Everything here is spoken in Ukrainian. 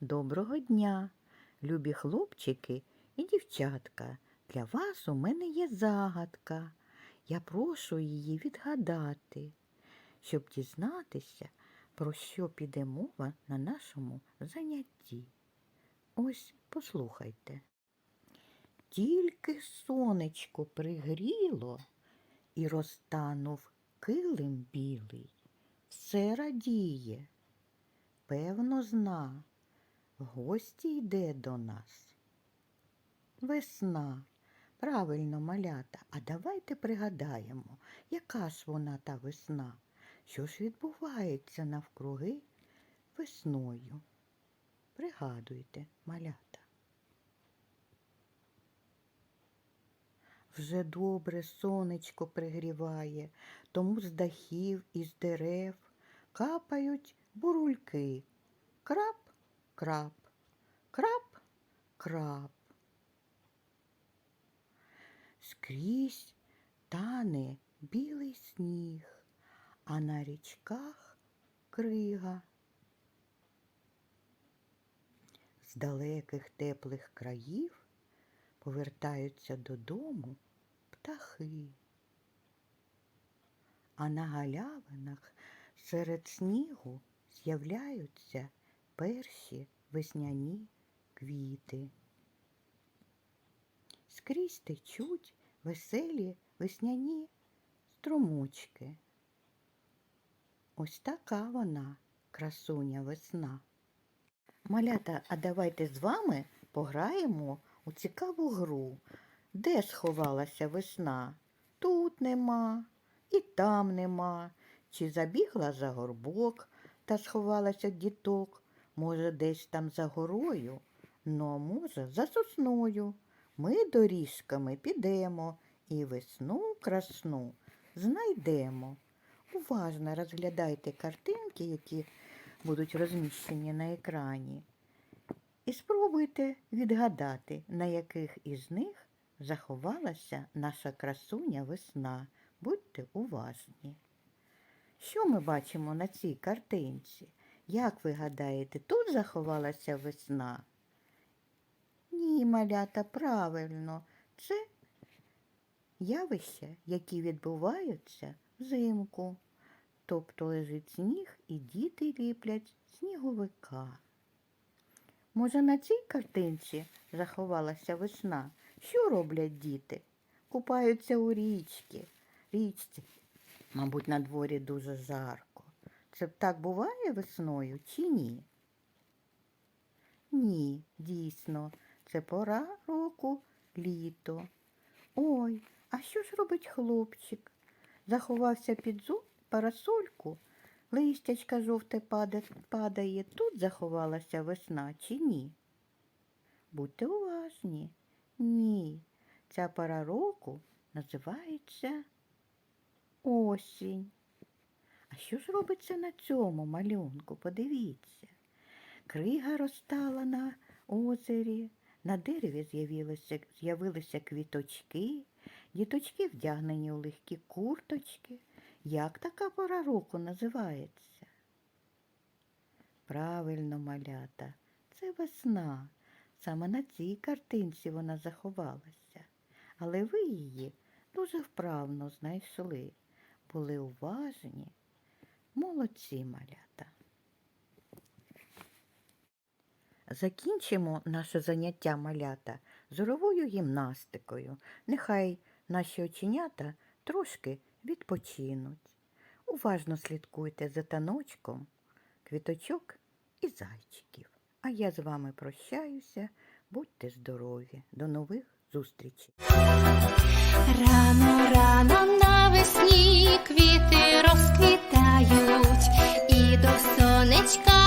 Доброго дня, любі хлопчики і дівчатка. Для вас у мене є загадка. Я прошу її відгадати, щоб дізнатися, про що піде мова на нашому занятті. Ось послухайте. Тільки сонечко пригріло і розтанув килим білий, все радіє, певно, зна, гості йде до нас. Весна. Правильно, малята, а давайте пригадаємо, яка ж вона та весна, що ж відбувається навкруги весною. Пригадуйте, малята. Вже добре сонечко пригріває, тому з дахів і з дерев капають бурульки. Крап, крап, крап, крап. Скрізь тане білий сніг, а на річках крига. З далеких теплих країв повертаються додому птахи. А на галявинах серед снігу з'являються перші весняні квіти. Скрізь течуть веселі весняні струмочки. Ось така вона, красуня весна. Малята, а давайте з вами пограємо у цікаву гру. Де сховалася весна? Тут нема, і там нема. Чи забігла за горбок та сховалася діток? Може, десь там за горою, ну, а може, за сосною. Ми доріжками підемо і весну красну знайдемо. Уважно розглядайте картинки, які будуть розміщені на екрані, і спробуйте відгадати, на яких із них заховалася наша красуня весна. Будьте уважні. Що ми бачимо на цій картинці? Як ви гадаєте, тут заховалася весна? Ні, малята, правильно, це явища, які відбуваються взимку. Тобто лежить сніг і діти ліплять сніговика. Може, на цій картинці заховалася весна? Що роблять діти? Купаються у річці. Річці, мабуть, на дворі дуже жарко. Це так буває весною чи ні? Ні, дійсно, це пора року літо. Ой, а що ж робить хлопчик? Заховався під зу парасольку, листячка жовте падає. Тут заховалася весна чи ні? Будьте уважні. Ні. Ця пора року називається осінь. А що ж робиться на цьому малюнку? Подивіться. Крига розтала на озері, на дереві з'явилися, з'явилися квіточки, діточки вдягнені у легкі курточки. Як така пора року називається? Правильно, малята, це весна. Саме на цій картинці вона заховалася. Але ви її дуже вправно знайшли, були уважні. Молодці малята. Закінчимо наше заняття малята зоровою гімнастикою. Нехай наші оченята трошки відпочинуть. Уважно слідкуйте за таночком, квіточок і зайчиків. А я з вами прощаюся. Будьте здорові. До нових зустрічей. Рано, рано навесні квіти розквітають, і до сонечка